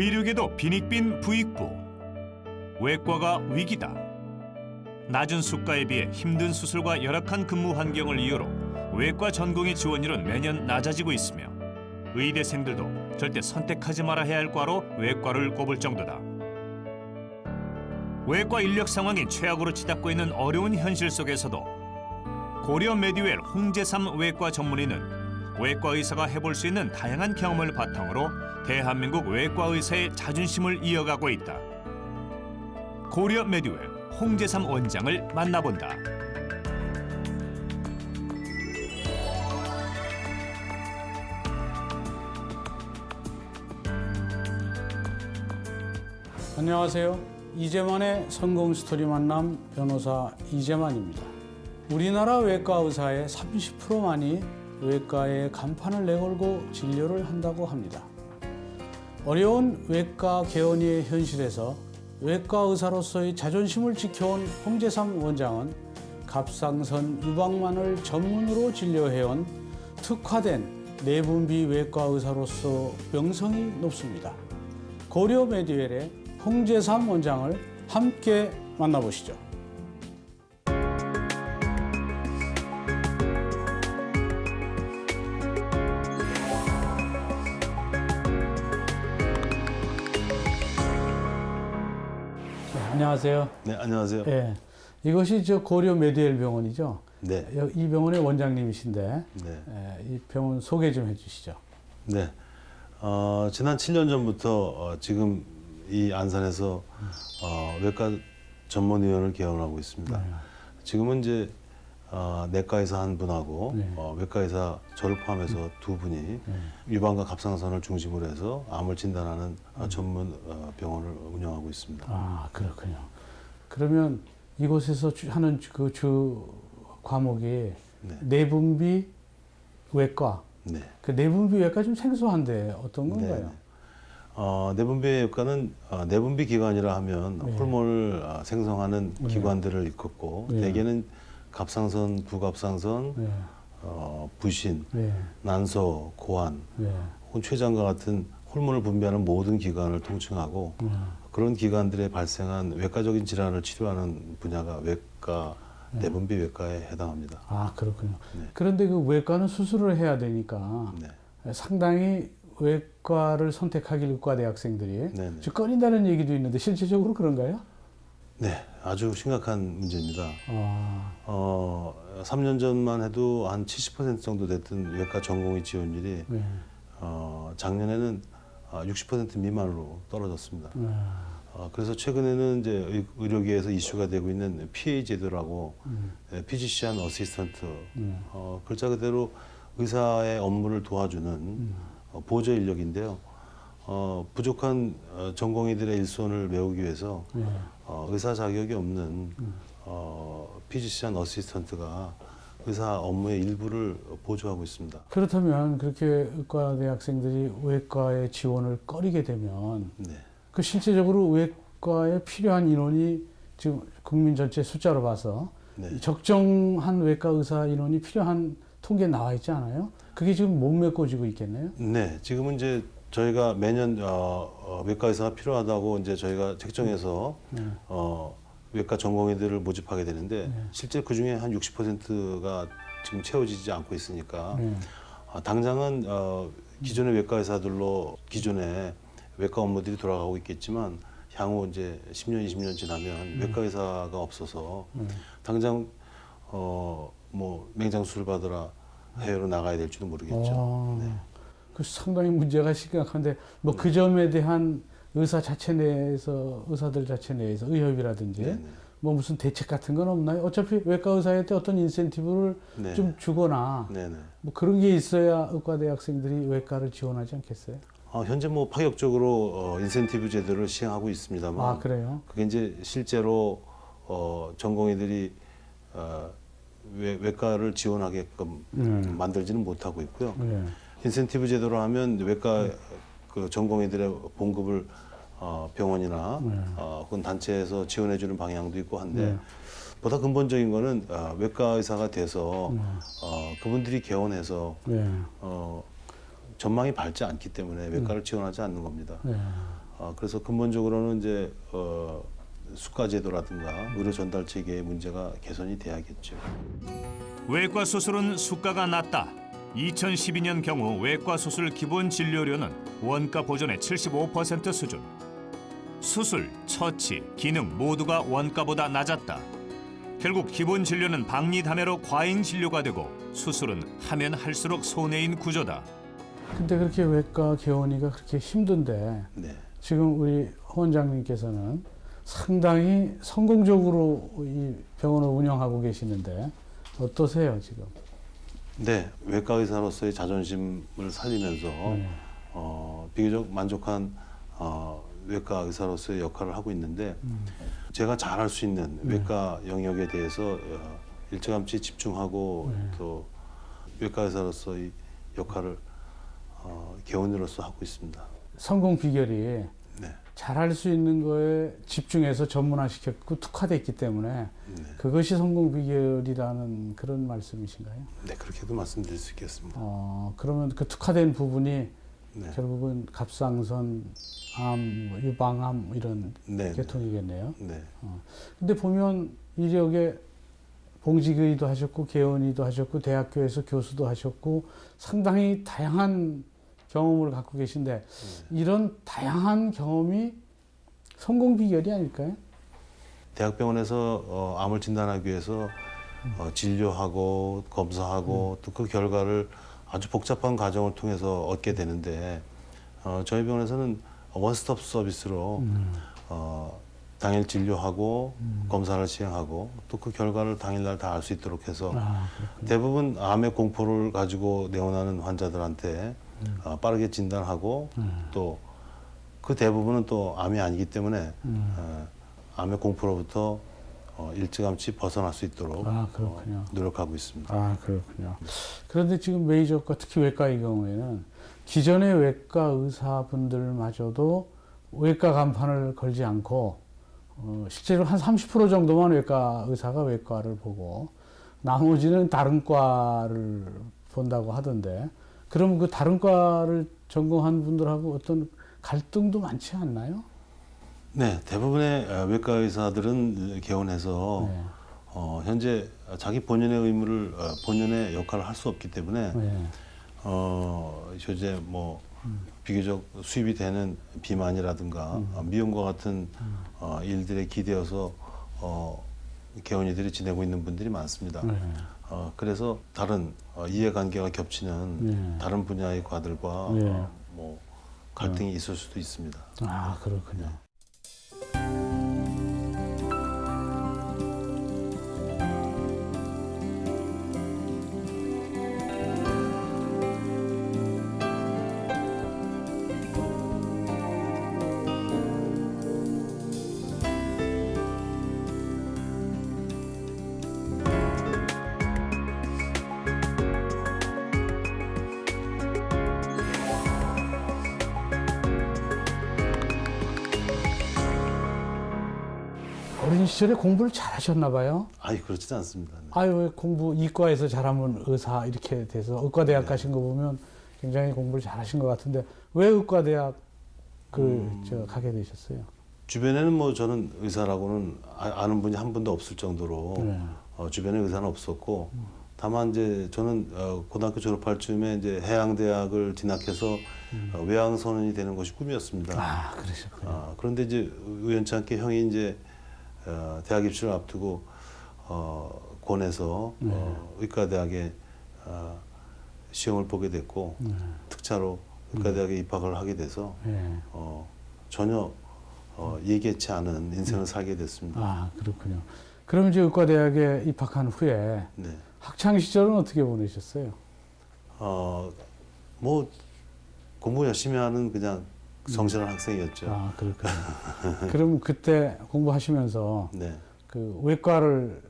의료계도 빈익빈 부익부. 외과가 위기다. 낮은 수가에 비해 힘든 수술과 열악한 근무 환경을 이유로 외과 전공의 지원율은 매년 낮아지고 있으며 의대생들도 절대 선택하지 말아야 할 과로 외과를 꼽을 정도다. 외과 인력 상황이 최악으로 치닫고 있는 어려운 현실 속에서도 고려 메디웰 홍재삼 외과 전문의는 외과 의사가 해볼 수 있는 다양한 경험을 바탕으로 대한민국 외과 의사의 자존심을 이어가고 있다. 고려 메디웰 홍재삼 원장을 만나본다. 안녕하세요. 이재만의 성공 스토리 만남 변호사 이재만입니다. 우리나라 외과 의사의 30%만이 외과에 간판을 내걸고 진료를 한다고 합니다. 어려운 외과 개원의 현실에서 외과 의사로서의 자존심을 지켜온 홍재삼 원장은 갑상선 유방만을 전문으로 진료해온 특화된 내분비 외과 의사로서 명성이 높습니다. 고려 메디웰의 홍재삼 원장을 함께 만나보시죠. 안녕하세요. 네, 안녕하세요. 예, 이것이 저 고려 메디웰 병원이죠. 네, 여- 이 병원의 원장님이신데 네, 예, 이 병원 소개 좀 해주시죠. 네. 어, 지난 7년 전부터 어, 지금 이 안산에서 어, 외과 전문의원을 개원하고 있습니다. 지금은 이제 어, 내과의사 한 분하고 네. 어, 외과의사 저를 포함해서 두 분이 유방과 갑상선을 중심으로 해서 암을 진단하는 어, 전문 어, 병원을 운영하고 있습니다. 아 그렇군요. 그러면 이곳에서 주- 하는 그 주 과목이 네. 내분비 외과. 네. 그 내분비 외과 좀 생소한데 어떤 건가요? 네, 네. 어, 내분비 외과는 어, 내분비 기관이라 하면 네. 호르몬을 어, 생성하는 네. 기관들을 일컫고 네. 대개는 갑상선, 부갑상선, 네, 어, 부신, 네, 난소, 고환, 네. 혹은 췌장과 같은 호르몬을 분비하는 모든 기관을 통칭하고 음, 그런 기관들에 발생한 외과적인 질환을 치료하는 분야가 외과, 네. 내분비 외과에 해당합니다. 아 그렇군요. 네. 그런데 그 외과는 수술을 해야 되니까 네. 상당히 외과를 선택하길 의과 대학생들이 네, 네. 좀 꺼린다는 얘기도 있는데 실제적으로 그런가요? 네, 아주 심각한 문제입니다. 아, 어, 3년 전만 해도 한 70% 정도 됐던 외과 전공의 지원율이 네. 어, 작년에는 아, 60% 미만으로 떨어졌습니다. 네. 어, 그래서 최근에는 이제 의- 의료계에서 이슈가 되고 있는 PA 제도라고 음, 예, 피지시안 어시스턴트 네. 어, 글자 그대로 의사의 업무를 도와주는 음. 어, 보조 인력인데요. 어, 부족한 어, 전공의들의 일손을 메우기 위해서 네. 어, 의사 자격이 없는 어, 피지시안 어시스턴트가 의사 업무의 일부를 보조하고 있습니다. 그렇다면 그렇게 의과 대학생들이 외과에 지원을 꺼리게 되면 네. 그 실제적으로 외과에 필요한 인원이 지금 국민 전체 숫자로 봐서 네. 적정한 외과 의사 인원이 필요한 통계 에 나와 있지 않아요? 그게 지금 못 메꿔지고 있겠네요. 네, 지금은 이제 저희가 매년 어, 어, 외과 의사가 필요하다고 이제 저희가 책정해서 네. 어, 외과 전공의들을 모집하게 되는데 네. 실제 그 중에 한 60%가 지금 채워지지 않고 있으니까 네. 아, 당장은 어, 기존의 외과 의사들로 기존의 외과 업무들이 돌아가고 있겠지만 향후 이제 10년, 20년 지나면 외과 의사가 없어서 음. 당장 어, 뭐 맹장 수술 받으러 해외로 나가야 될지도 모르겠죠. 어, 네. 그 상당히 문제가 심각한데 뭐 그 점에 대한 의사 자체 내에서 의사들 자체 내에서 의협이라든지 네, 네. 뭐 무슨 대책 같은 건 없나요? 어차피 외과 의사한테 어떤 인센티브를 네. 좀 주거나 네네. 뭐 그런 게 있어야 의과 대 학생들이 외과를 지원하지 않겠어요? 어, 현재 뭐 파격적으로 어, 인센티브 제도를 시행하고 있습니다만 아 그래요? 그게 이제 실제로 어, 전공의들이 어, 외, 외과를 지원하게끔 음. 만들지는 못하고 있고요. 네. 인센티브 제도로 하면 외과 그 전공의들의 봉급을 어, 병원이나 네. 어, 혹은 단체에서 지원해주는 방향도 있고 한데 네. 보다 근본적인 거는 어, 외과 의사가 돼서 네. 어, 그분들이 개원해서 네. 어, 전망이 밝지 않기 때문에 외과를 지원하지 않는 겁니다. 네. 어, 그래서 근본적으로는 이제 어, 수가 제도라든가 의료 전달 체계의 문제가 개선이 돼야겠죠. 외과 수술은 수가가 낮다. 2012년 경우 외과 수술 기본 진료료는 원가 보존의 75% 수준. 수술, 처치, 기능 모두가 원가보다 낮았다. 결국 기본 진료는 박리담회로 과잉 진료가 되고 수술은 하면 할수록 손해인 구조다. 근데 그렇게 외과 개원이가 그렇게 힘든데 네. 지금 우리 허 원장님께서는 상당히 성공적으로 이 병원을 운영하고 계시는데 어떠세요 지금? 네, 외과 의사로서의 자존심을 살리면서 네. 어, 비교적 만족한 어, 외과 의사로서의 역할을 하고 있는데 음. 제가 잘할 수 있는 네. 외과 영역에 대해서 어, 일찌감치 집중하고 네. 또 외과 의사로서의 역할을 어, 개원으로서 하고 있습니다. 성공 비결이 네, 잘할 수 있는 거에 집중해서 전문화시켰고 특화됐기 때문에 네, 그것이 성공 비결이라는 그런 말씀이신가요? 네 그렇게도 말씀드릴 수 있겠습니다. 어, 그러면 그 특화된 부분이 네, 결국은 갑상선, 암, 뭐 유방암 이런 네, 네, 계통이겠네요. 네, 근데 보면 이력에 봉직의도 하셨고 개원의도 하셨고 대학교에서 교수도 하셨고 상당히 다양한 경험을 갖고 계신데 이런 다양한 경험이 성공 비결이 아닐까요? 대학병원에서 어, 암을 진단하기 위해서 어, 진료하고 검사하고 또 그 결과를 아주 복잡한 과정을 통해서 얻게 되는데 어, 저희 병원에서는 원스톱 서비스로 어, 당일 진료하고 검사를 시행하고 또 그 결과를 당일날 다 알 수 있도록 해서 아, 대부분 암의 공포를 가지고 내원하는 환자들한테 어, 빠르게 진단하고 또그 대부분은 또 암이 아니기 때문에 어, 암의 공포로부터 어, 일찌감치 벗어날 수 있도록 아. 어, 노력하고 있습니다. 아 그렇군요. 그런데 지금 메이저과 특히 외과의 경우에는 기존의 외과 의사분들마저도 외과 간판을 걸지 않고 어, 실제로 한 30% 정도만 외과 의사가 외과를 보고 나머지는 다른 과를 본다고 하던데 그럼 그 다른 과를 전공한 분들하고 어떤 갈등도 많지 않나요? 네, 대부분의 어, 외과 의사들은 개원해서 네. 어, 현재 자기 본연의 의무를 어, 본연의 역할을 할 수 없기 때문에 네. 어, 현재 뭐 비교적 수입이 되는 비만이라든가 어, 미용과 같은 어, 일들에 기대어서 어, 개원이들이 지내고 있는 분들이 많습니다. 네. 어, 그래서 다른 어, 이해관계가 겹치는 네. 다른 분야의 과들과 네. 어, 뭐 갈등이 있을 수도 있습니다. 아 그렇군요. 어 시절에 공부를 잘하셨나 봐요. 아니 그렇지는 않습니다. 네. 아유 왜 공부 이과에서 잘하면 의사 이렇게 돼서 의과대학 가신 거 보면 굉장히 공부를 잘하신 것 같은데 왜 의과대학 그저 가게 되셨어요? 주변에는 뭐 저는 의사라고는 아- 아는 분이 한 분도 없을 정도로 네. 어, 주변에 의사는 없었고 다만 이제 저는 어, 고등학교 졸업할 즈음에 이제 해양대학을 진학해서 어, 외항선원이 되는 것이 꿈이었습니다. 아 그러셨군요. 아, 그런데 이제 우연찮게 형이 이제 어, 대학 입시를 앞두고 어, 권에서 네. 어, 의과대학에 어, 시험을 보게 됐고 네. 특차로 의과대학에 입학을 하게 돼서 네. 어, 전혀 어, 예기치 않은 인생을 살게 됐습니다. 아 그렇군요. 그럼 이제 의과대학에 입학한 후에 네. 학창 시절은 어떻게 보내셨어요? 어, 뭐 공부 열심히 하는 그냥 성실한 학생이었죠. 아 그렇군요. 그럼 그때 공부하시면서 네. 그 외과를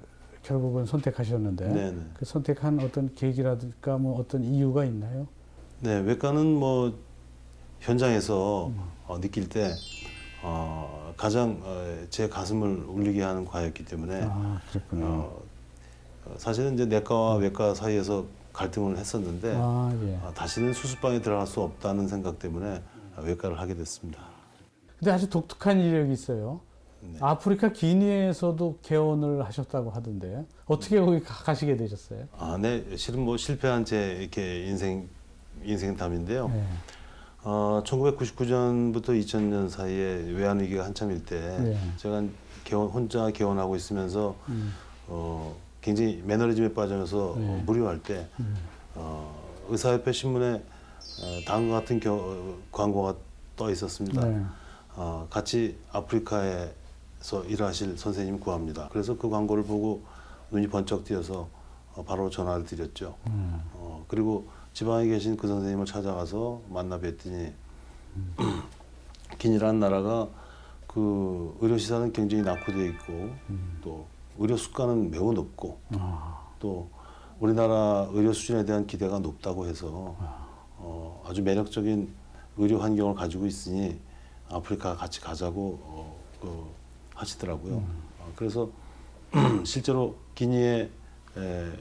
결국은 선택하셨는데 네, 네. 그 선택한 어떤 계기라든가 뭐 어떤 이유가 있나요? 네, 외과는 뭐 현장에서 어, 느낄 때 어, 가장 어, 제 가슴을 울리게 하는 과였기 때문에 아 그렇군요. 어, 어, 사실은 이제 내과와 외과 사이에서 갈등을 했었는데 아 예. 어, 다시는 수술방에 들어갈 수 없다는 생각 때문에 어, 외과를 하게 됐습니다. 근데 아주 독특한 이력이 있어요. 네. 아프리카 기니에서도 개원을 하셨다고 하던데 어떻게 거기 가- 가시게 되셨어요? 아, 네. 실은 뭐 실패한 제 이렇게 인생 인생담인데요. 네. 어, 1999년부터 2000년 사이에 외환 위기가 한참일 때 네. 제가 개원 혼자 개원하고 있으면서 음. 어, 굉장히 매너리즘에 빠져서 네. 어, 무료할 때 음. 어, 의사협회 신문에 어, 다음과 같은 겨, 어, 광고가 떠 있었습니다. 네. 어, 같이 아프리카에서 일하실 선생님 구합니다. 그래서 그 광고를 보고 눈이 번쩍 띄어서 어, 바로 전화를 드렸죠. 음. 어, 그리고 지방에 계신 그 선생님을 찾아가서 만나 뵀더니 기니라는 나라가 그 의료 시설은 굉장히 낙후되어 있고 또 의료 수가는 매우 높고 아, 또 우리나라 의료 수준에 대한 기대가 높다고 해서 어, 아주 매력적인 의료 환경을 가지고 있으니 아프리카 같이 가자고 어, 그 하시더라고요. 어, 그래서 실제로 기니에 에,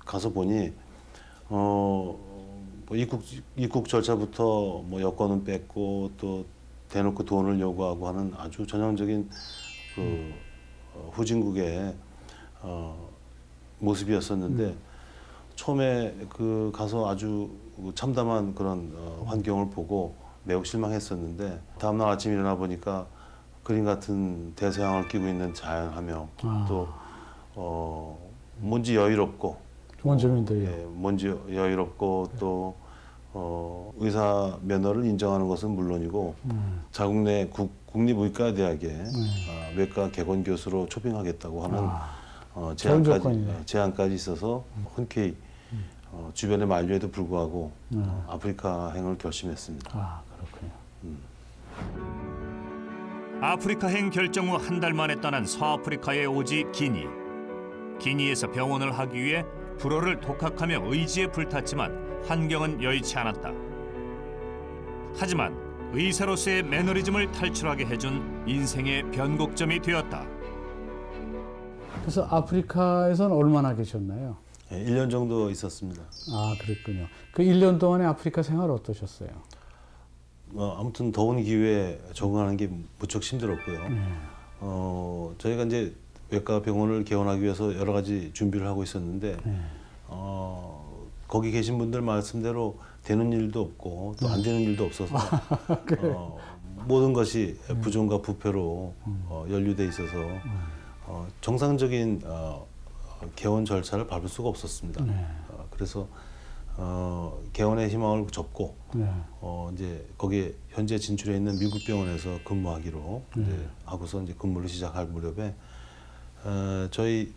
가서 보니 어, 뭐 입국 입국 절차부터 뭐 여권은 뺐고 또 대놓고 돈을 요구하고 하는 아주 전형적인 그 어, 후진국의 어, 모습이었었는데 처음에 그 가서 아주 참담한 그런 어, 환경을 보고 매우 실망했었는데 다음날 아침 일어나 보니까 그림 같은 대서양을 끼고 있는 자연 하명 아. 또 어, 뭔지 여유롭고 원주민들이 예, 뭔지 여유롭고 또 어, 의사 면허를 인정하는 것은 물론이고 음. 자국 내 국, 국립의과대학에 아, 외과 개건 교수로 초빙하겠다고 하는 아, 어, 조건이네. 어, 제안까지 있어서 흔쾌히 어, 주변의 만류에도 불구하고 어, 아프리카 행을 결심했습니다. 아 그렇군요. 아프리카행 결정 후 한 달 만에 떠난 서아프리카의 오지 기니. 기니에서 병원을 하기 위해 불어를 독학하며 의지에 불탔지만 환경은 여의치 않았다. 하지만 의사로서의 매너리즘을 탈출하게 해준 인생의 변곡점이 되었다. 그래서 아프리카에서는 얼마나 계셨나요? 예, 1년 정도 있었습니다. 아 그랬군요. 그 1년 동안의 아프리카 생활 어떠셨어요? 어, 아무튼 더운 기후에 적응하는 게 무척 힘들었고요. 네. 어, 저희가 이제 외과 병원을 개원하기 위해서 여러 가지 준비를 하고 있었는데 네. 어, 거기 계신 분들 말씀대로 되는 일도 없고 또 안 되는 일도 없어서 어, 모든 것이 부정과 부패로 어, 연루돼 있어서 어, 정상적인 어, 개원 절차를 밟을 수가 없었습니다. 네. 어, 그래서 어, 개원의 희망을 접고 네. 어, 이제 거기에 현재 진출해 있는 미국 병원에서 근무하기로 이제 하고서 이제 근무를 시작할 무렵에 어, 저희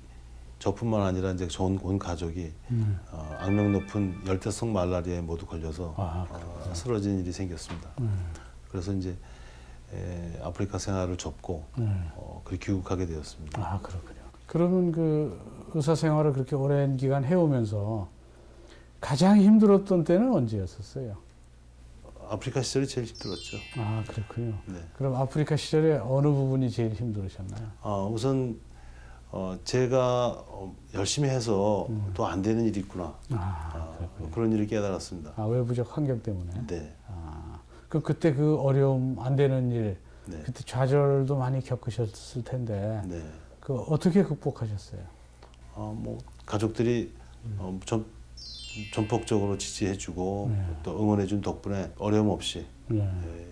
저뿐만 아니라 이제 전 온 가족이 음. 어, 악명 높은 열대성 말라리아에 모두 걸려서 아, 어, 쓰러진 일이 생겼습니다. 음. 그래서 이제 에, 아프리카 생활을 접고 네. 어, 그렇게 귀국하게 되었습니다. 아 그렇군요. 그러면 그 의사 생활을 그렇게 오랜 기간 해오면서 가장 힘들었던 때는 언제였었어요? 아프리카 시절이 제일 힘들었죠. 아 그렇군요. 네. 그럼 아프리카 시절에 어느 부분이 제일 힘들으셨나요? 어, 우선 어, 제가 어, 열심히 해서 또안 되는 일이 있구나. 아, 아, 그런 일을 깨달았습니다. 아 외부적 환경 때문에. 네. 아, 그럼 그때 그 어려움 안 되는 일, 네. 그때 좌절도 많이 겪으셨을 텐데 네. 그 어떻게 극복하셨어요? 어, 뭐 가족들이 어, 전, 전폭적으로 지지해주고 네. 또 응원해준 덕분에 어려움 없이 네.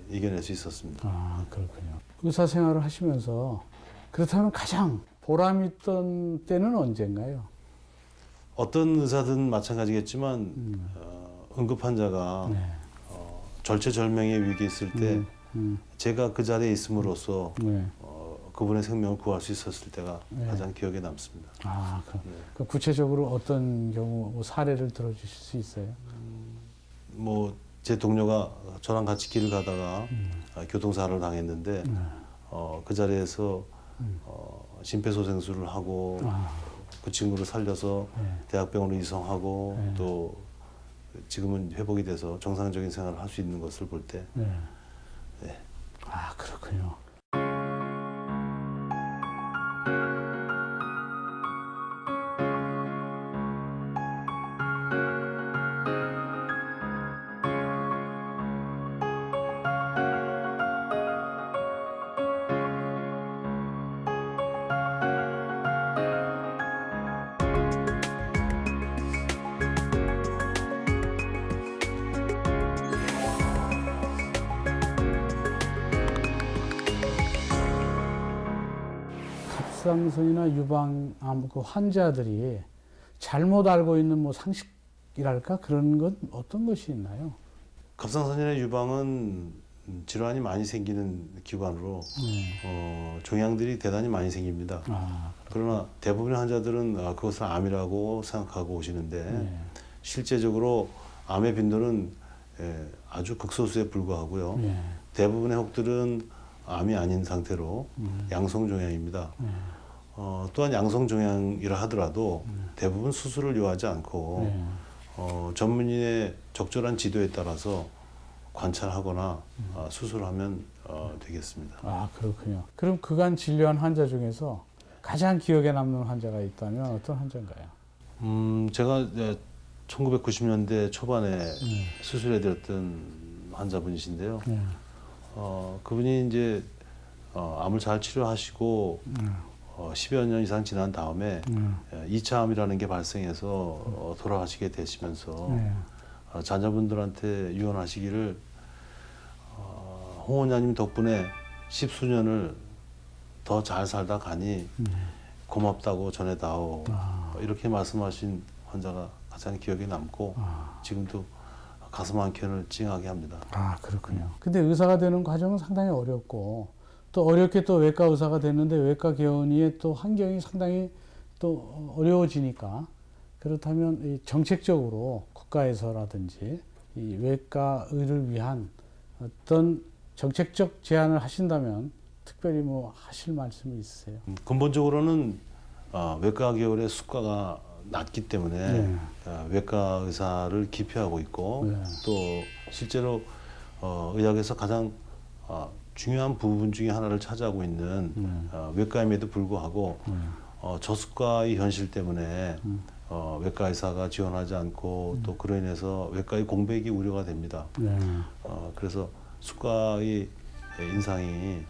예, 이겨낼 수 있었습니다. 아 그렇군요. 의사 생활을 하시면서 그렇다면 가장 보람 있던 때는 언젠가요? 어떤 의사든 마찬가지겠지만 어, 응급 환자가 네. 어, 절체절명의 위기에 있을 때 음, 음, 제가 그 자리에 있음으로써 네. 어, 그분의 생명을 구할 수 있었을 때가 네. 가장 기억에 남습니다. 아, 그럼 네. 그 구체적으로 어떤 경우 뭐 사례를 들어주실 수 있어요? 뭐제 동료가 저랑 같이 길을 가다가 아, 교통사고를 당했는데 네. 어, 그 자리에서 어, 심폐소생술을 하고 아, 그 친구를 살려서 네. 대학병원으로 이송하고 네. 또 지금은 회복이 돼서 정상적인 생활을 할 수 있는 것을 볼 때 네. 네. 아, 그렇군요. 갑상선이나 유방암 그 환자들이 잘못 알고 있는 뭐 상식이랄까 그런 건 어떤 것이 있나요? 갑상선이나 유방은 질환이 많이 생기는 기관으로 네. 어, 종양들이 대단히 많이 생깁니다. 아, 그러나 대부분의 환자들은 아, 그것을 암이라고 생각하고 오시는데 네. 실제적으로 암의 빈도는 예, 아주 극소수에 불과하고요. 네. 대부분의 혹들은 암이 아닌 상태로 음. 양성 종양입니다. 네. 어, 또한 양성 종양이라 하더라도 대부분 수술을 요하지 않고 네. 어, 전문의의 적절한 지도에 따라서 관찰하거나 음. 어, 수술하면 어, 되겠습니다. 아 그렇군요. 그럼 그간 진료한 환자 중에서 가장 기억에 남는 환자가 있다면 어떤 환자인가요? 음, 제가 이제 1990년대 초반에 네. 수술해드렸던 환자분이신데요. 네. 어, 그분이 이제 어, 암을 잘 치료하시고 어, 10여 년 이상 지난 다음에 음. 예, 2차 암이라는 게 발생해서 어, 돌아가시게 되시면서 네. 어, 자녀분들한테 유언하시기를 어, 홍 원장님 덕분에 십수년을 더 잘 살다 가니 고맙다고 전해다오 아. 어, 이렇게 말씀하신 환자가 가장 기억에 남고 아. 지금도 가슴 한 켠을 찡하게 합니다. 아 그렇군요. 근데 의사가 되는 과정은 상당히 어렵고 또 어렵게 또 외과 의사가 됐는데 외과 개원의의 또 환경이 상당히 또 어려워지니까 그렇다면 이 정책적으로 국가에서라든지 이 외과 의를 위한 어떤 정책적 제안을 하신다면 특별히 뭐 하실 말씀이 있으세요? 음, 근본적으로는 어, 외과 계열의 수가가 낮기 때문에 네. 어, 외과 의사를 기피하고 있고 네. 또 실제로 어, 의학에서 가장 어, 중요한 부분 중에 하나를 차지하고 있는 네. 어, 외과임에도 불구하고 네. 어, 저수가의 현실 때문에 음. 어, 외과 의사가 지원하지 않고 또 그로 인해서 외과의 공백이 우려가 됩니다. 네. 어, 그래서 수가의 인상이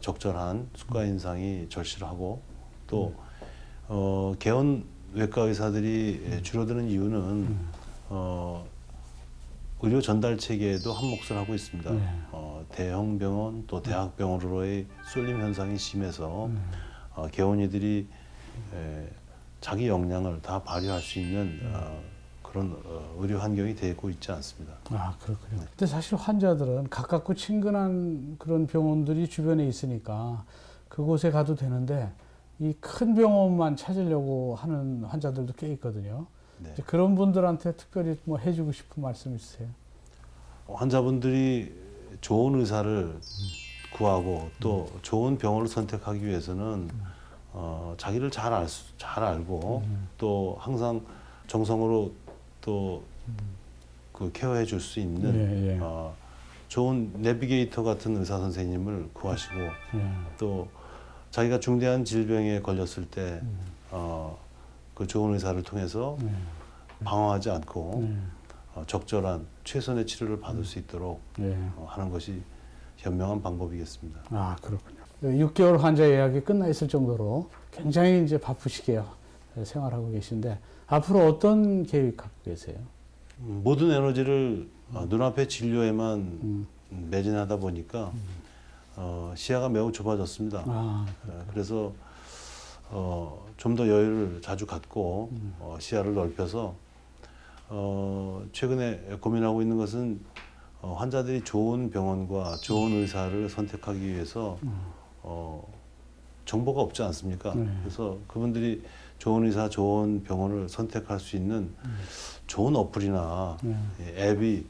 적절한 수가 인상이 절실하고 또 어, 개원 외과 의사들이 줄어드는 이유는 어, 의료 전달 체계에도 한 몫을 하고 있습니다. 네. 어, 대형 병원 또 대학 병원으로의 쏠림 현상이 심해서 어, 개원이들이 에, 자기 역량을 다 발휘할 수 있는 어, 그런 어, 의료 환경이 되고 있지 않습니다. 아 그렇군요. 근데 사실 환자들은 가깝고 친근한 그런 병원들이 주변에 있으니까 그곳에 가도 되는데 이 큰 병원만 찾으려고 하는 환자들도 꽤 있거든요. 네. 그런 분들한테 특별히 뭐 해주고 싶은 말씀 있으세요? 환자분들이 좋은 의사를 구하고 또 좋은 병원을 선택하기 위해서는 어, 자기를 잘, 알, 수- 잘 알고 또 항상 정성으로 또그 케어해 줄 수 있는 예, 예. 어, 좋은 내비게이터 같은 의사 선생님을 구하시고 예. 또 자기가 중대한 질병에 걸렸을 때 어, 그 좋은 의사를 통해서 네. 방황하지 않고 네. 어, 적절한 최선의 치료를 받을 수 있도록 예. 어, 하는 것이 현명한 방법이겠습니다. 아 그렇군요. 6개월 환자 예약이 끝나 있을 정도로 굉장히 이제 바쁘시게 생활하고 계신데 앞으로 어떤 계획 갖고 계세요? 음, 모든 에너지를 어, 눈앞의 진료에만 음. 매진하다 보니까 어, 시야가 매우 좁아졌습니다. 아, 어, 그래서 어, 좀 더 여유를 자주 갖고 어, 시야를 넓혀서 어, 최근에 고민하고 있는 것은 어, 환자들이 좋은 병원과 좋은 의사를 선택하기 위해서 어, 정보가 없지 않습니까? 네. 그래서 그분들이 좋은 의사, 좋은 병원을 선택할 수 있는 좋은 어플이나 네. 예, 앱이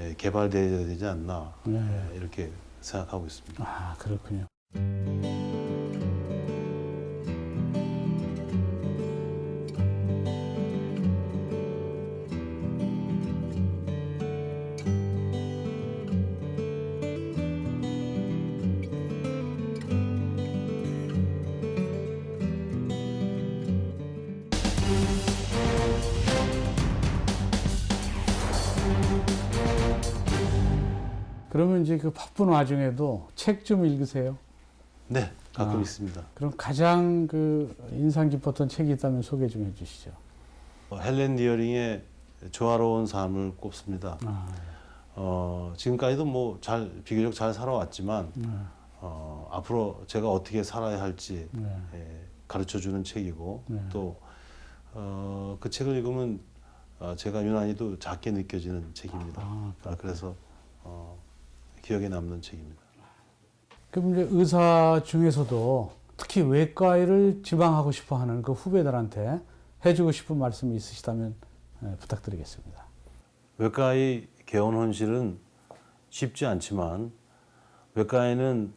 예, 개발되어야 되지 않나 네. 예, 이렇게 생각하고 있습니다. 아 그렇군요. 그러면 이제 그 바쁜 와중에도 책 좀 읽으세요. 네, 가끔 아. 있습니다. 그럼 가장 그 인상 깊었던 책이 있다면 소개 좀 해주시죠. 어, 헬렌 디어링의 조화로운 삶을 꼽습니다. 아, 어, 지금까지도 뭐 잘 비교적 잘 살아왔지만 네. 어, 앞으로 제가 어떻게 살아야 할지 네. 예, 가르쳐 주는 책이고 네. 또그 책을 읽으면 어, 제가 유난히도 작게 느껴지는 책입니다. 아, 아, 그래서 어, 기억에 남는 책입니다. 그럼 이제 의사 중에서도 특히 외과의를 지망하고 싶어 하는 그 후배들한테 해주고 싶은 말씀이 있으시다면 예, 부탁드리겠습니다. 외과의 개원 혼실은 쉽지 않지만 외과에는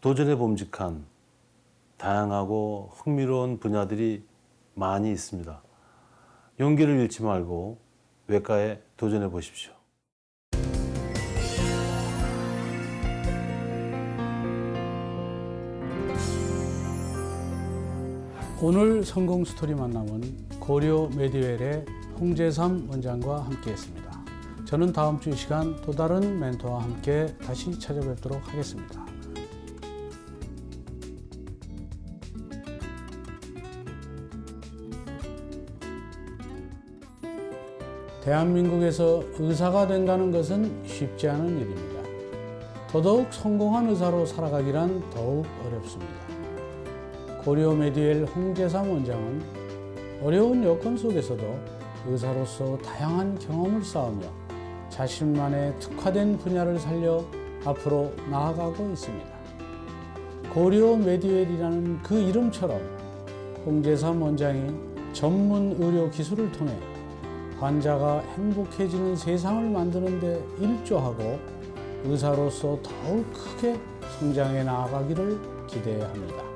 도전에 범직한 다양하고 흥미로운 분야들이 많이 있습니다. 용기를 잃지 말고 외과에 도전해 보십시오. 오늘 성공 스토리 만남은 고려 메디웰의 홍재삼 원장과 함께했습니다. 저는 다음 주 이 시간 또 다른 멘토와 함께 다시 찾아뵙도록 하겠습니다. 대한민국에서 의사가 된다는 것은 쉽지 않은 일입니다. 더더욱 성공한 의사로 살아가기란 더욱 어렵습니다. 고려 메디웰 홍재삼 원장은 어려운 여건 속에서도 의사로서 다양한 경험을 쌓으며 자신만의 특화된 분야를 살려 앞으로 나아가고 있습니다. 고려 메디웰이라는 그 이름처럼 홍재삼 원장이 전문 의료 기술을 통해 환자가 행복해지는 세상을 만드는 데 일조하고 의사로서 더욱 크게 성장해 나아가기를 기대합니다.